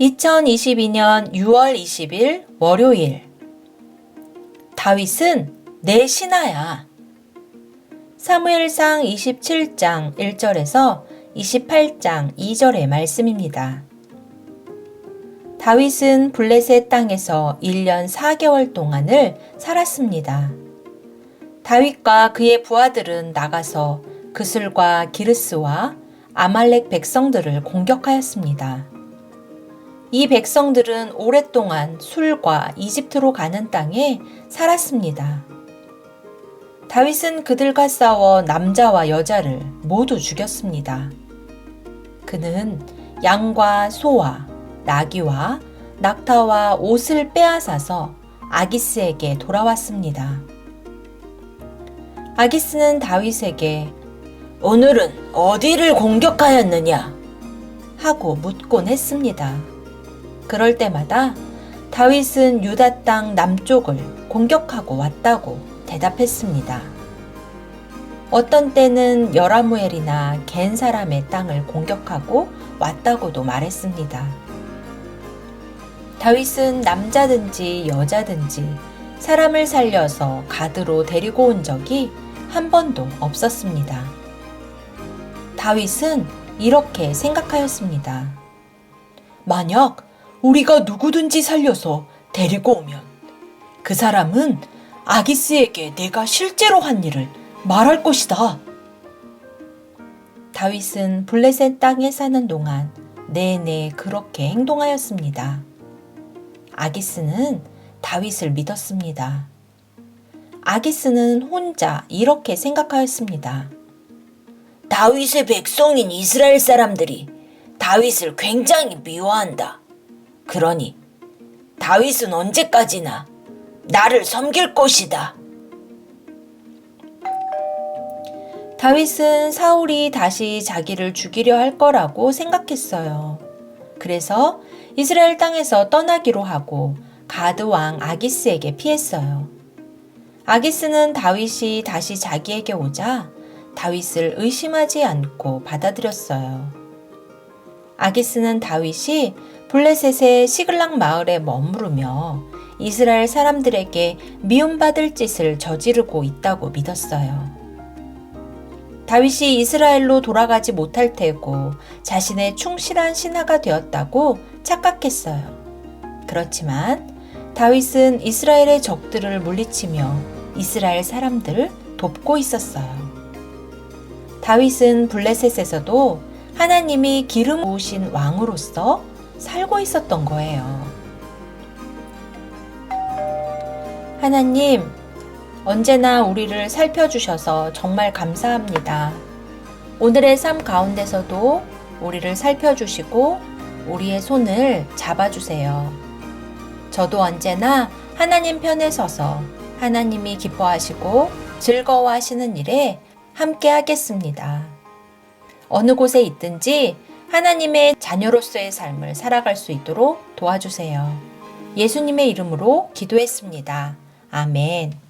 2022년 6월 20일 월요일 다윗은 내 신하야. 사무엘상 27장 1절에서 28장 2절의 말씀입니다. 다윗은 블레셋 땅에서 1년 4개월 동안을 살았습니다. 다윗과 그의 부하들은 나가서 그슬과 기르스와 아말렉 백성들을 공격하였습니다. 이 백성들은 오랫동안 술과 이집트로 가는 땅에 살았습니다. 다윗은 그들과 싸워 남자와 여자를 모두 죽였습니다. 그는 양과 소와 나귀와 낙타와 옷을 빼앗아서 아기스에게 돌아왔습니다. 아기스는 다윗에게 오늘은 어디를 공격하였느냐? 하고 묻곤 했습니다. 그럴 때마다 다윗은 유다 땅 남쪽을 공격하고 왔다고 대답했습니다. 어떤 때는 여라무엘이나 겐 사람의 땅을 공격하고 왔다고도 말했습니다. 다윗은 남자든지 여자든지 사람을 살려서 가드로 데리고 온 적이 한 번도 없었습니다. 다윗은 이렇게 생각하였습니다. 만약 우리가 누구든지 살려서 데리고 오면 그 사람은 아기스에게 내가 실제로 한 일을 말할 것이다. 다윗은 블레셋 땅에 사는 동안 내내 그렇게 행동하였습니다. 아기스는 다윗을 믿었습니다. 아기스는 혼자 이렇게 생각하였습니다. 다윗의 백성인 이스라엘 사람들이 다윗을 굉장히 미워한다. 그러니 다윗은 언제까지나 나를 섬길 것이다. 다윗은 사울이 다시 자기를 죽이려 할 거라고 생각했어요. 그래서 이스라엘 땅에서 떠나기로 하고 가드 왕 아기스에게 피했어요. 아기스는 다윗이 다시 자기에게 오자 다윗을 의심하지 않고 받아들였어요. 아기스는 다윗이 블레셋의 시글락 마을에 머무르며 이스라엘 사람들에게 미움받을 짓을 저지르고 있다고 믿었어요. 다윗이 이스라엘로 돌아가지 못할 테고 자신의 충실한 신하가 되었다고 착각했어요. 그렇지만 다윗은 이스라엘의 적들을 물리치며 이스라엘 사람들을 돕고 있었어요. 다윗은 블레셋에서도 하나님이 기름 부으신 왕으로서 살고 있었던 거예요. 하나님, 언제나 우리를 살펴주셔서 정말 감사합니다. 오늘의 삶 가운데서도 우리를 살펴주시고 우리의 손을 잡아주세요. 저도 언제나 하나님 편에 서서 하나님이 기뻐하시고 즐거워하시는 일에 함께 하겠습니다. 어느 곳에 있든지 하나님의 자녀로서의 삶을 살아갈 수 있도록 도와주세요. 예수님의 이름으로 기도했습니다. 아멘.